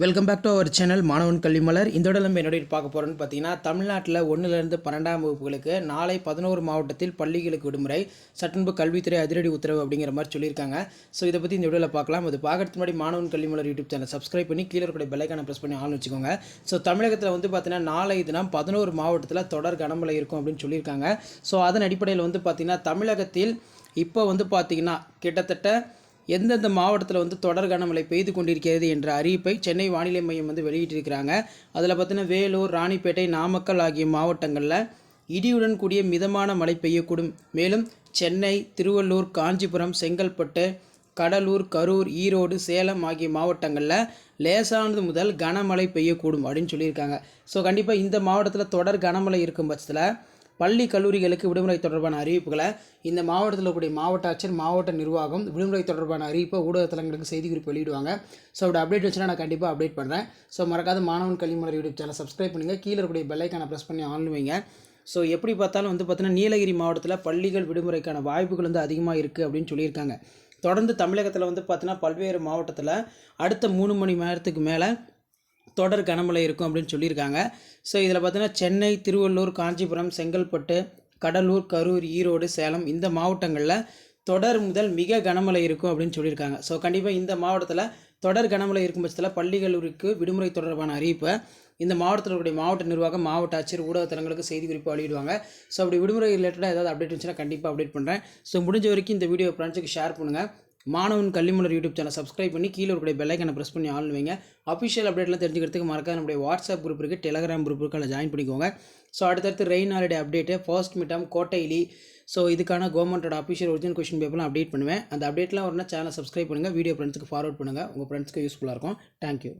Welcome back to our channel மாணவன் கல்விமலர் இந்த இடம் நம்ம என்னோட பார்க்க போகிறோன்னு பார்த்தீங்கன்னா தமிழ்நாட்டில் ஒன்றுலேருந்து பன்னெண்டாம் வகுப்புகளுக்கு நாளை பதினோரு மாவட்டத்தில் பள்ளிகளுக்கு விடுமுறை சட்டன்பு கல்வித்துறை அதிரடி உத்தரவு அப்படிங்கிற மாதிரி சொல்லியிருக்காங்க. ஸோ இதை பற்றி இந்த வீடியோவில் பார்க்கலாம். அது பார்க்கறதுக்கு முன்னாடி மாணவன் கல்விமலர் யூடியூப் சேனல் சப்ஸ்கிரைப் பண்ணி கீழே இருக்கிற பெல்லைக்கான ப்ரெஸ் பண்ணி ஆன் வச்சுக்கோங்க. ஸோ தமிழகத்தில் வந்து பார்த்தீங்கன்னா நாளை தினம் பதினோரு மாவட்டத்தில் தொடர் கனமழை இருக்கும் அப்படின்னு சொல்லியிருக்காங்க. ஸோ அதன் அடிப்படையில் வந்து பார்த்திங்கன்னா தமிழகத்தில் இப்போ வந்து பார்த்திங்கன்னா கிட்டத்தட்ட எந்தெந்த மாவட்டத்தில் வந்து தொடர் கனமழை பெய்து கொண்டிருக்கிறது என்ற அறிவிப்பை சென்னை வானிலை மையம் வந்து வெளியிட்டிருக்கிறாங்க. அதில் பார்த்தீங்கன்னா வேலூர் ராணிப்பேட்டை நாமக்கல் ஆகிய மாவட்டங்களில் இடியுடன் கூடிய மிதமான மழை பெய்யக்கூடும். மேலும் சென்னை திருவள்ளூர் காஞ்சிபுரம் செங்கல்பட்டு கடலூர் கரூர் ஈரோடு சேலம் ஆகிய மாவட்டங்களில் லேசானது முதல் கனமழை பெய்யக்கூடும் அப்படின்னு சொல்லியிருக்காங்க. ஸோ கண்டிப்பாக இந்த மாவட்டத்தில் தொடர் கனமழை இருக்கும் பட்சத்தில் பள்ளி கல்லூரிகளுக்கு விடுமுறை தொடர்பான அறிவிப்புகளை இந்த மாவட்டத்தில் இருக்கக்கூடிய மாவட்ட ஆட்சியர் மாவட்ட நிர்வாகம் விடுமுறை தொடர்பான அறிவிப்பை ஊடகத்தலங்களுக்கு செய்தி குறிப்பு வெளியிடுவாங்க. ஸோ அப்படி அப்டேட் வச்சுன்னா நான் கண்டிப்பாக அப்டேட் பண்ணுறேன் ஸோ மறக்காத மாணவன் கல்விமுறை யூடியூப் சேனல் சப்ஸ்கிரைப் பண்ணுங்கள் கீழே இருக்கக்கூடிய பெல்லைக்கான ப்ரெஸ் பண்ணி ஆன் வைங்க. ஸோ எப்படி பார்த்தாலும் வந்து பார்த்தீங்கன்னா நீலகிரி மாவட்டத்தில் பள்ளிகள் விடுமுறைக்கான வாய்ப்புகள் வந்து அதிகமாக இருக்குது அப்படின்னு சொல்லியிருக்காங்க. தொடர்ந்து தமிழகத்தில் வந்து பார்த்தீங்கன்னா பல்வேறு மாவட்டத்தில் அடுத்த மூணு மணி நேரத்துக்கு மேலே தொடர் கனமழை இருக்கும் அப்படின்னு சொல்லியிருக்காங்க. ஸோ இதில் பார்த்தீங்கன்னா சென்னை திருவள்ளூர் காஞ்சிபுரம் செங்கல்பட்டு கடலூர் கரூர் ஈரோடு சேலம் இந்த மாவட்டங்களில் தொடர் முதல் மிக கனமழை இருக்கும் அப்படின்னு சொல்லியிருக்காங்க. ஸோ கண்டிப்பாக இந்த மாவட்டத்தில் தொடர் கனமழை இருக்கும் பட்சத்தில் பள்ளிகளுக்கு விடுமுறை தொடர்பான அறிவிப்பை இந்த மாவட்டத்தில் இருக்கக்கூடிய மாவட்ட நிர்வாகம் மாவட்ட ஆட்சியர் ஊடகத்தலங்களுக்கு செய்தி குறிப்பு வெளியிடுவாங்க. ஸோ அப்படி விடுமுறை ரிலேட்டடாக ஏதாவது அப்டேட் இருந்துச்சுன்னா கண்டிப்பாக அப்டேட் பண்ணுறேன் ஸோ முடிஞ்ச வரைக்கும் இந்த வீடியோ ஃப்ரெண்ட்ஸுக்கு ஷேர் பண்ணுங்கள் மாணவன் கல்விமலர் யூடியூப் சேனல் சப்ஸ்கிரைப் பண்ணி கீழே இருக்கக்கூடிய பெல்லைக்கனை ப்ரெஸ் பண்ணி ஆன் வைங்க. அஃபிஷியல் அப்டேட்லாம் தெரிஞ்சுக்கிறதுக்கு மறக்காத நம்முடைய வாட்ஸ்அப் குரூப் இருக்குது டெலகிராம் குரூப் இருக்குது அதில் ஜாயின் பண்ணிக்கோங்க. ஸோ அடுத்தடுத்து ரெயின் ஹாலிடே அப்டேட்டு ஃபர்ஸ்ட் மிட்டம் கோட்டையிலி. ஸோ இதுக்கான கவர்மெண்ட்டோட அஃபிஷியல் ஒரிஜினல் கொஷின் பேப்பர்லாம் அப்டேட் பண்ணுவேன். அந்த அப்டேட்லாம் வரணும் சேனல் சப்ஸ்கிரைப் பண்ணுங்கள் வீடியோ ஃப்ரெண்ட்ஸுக்கு ஃபார்வர்ட் பண்ணுங்கள் உங்கள் ஃப்ரெண்ட்ஸ்க்கு யூஸ்ஃபுல்லாக இருக்கும். தேங்க்யூ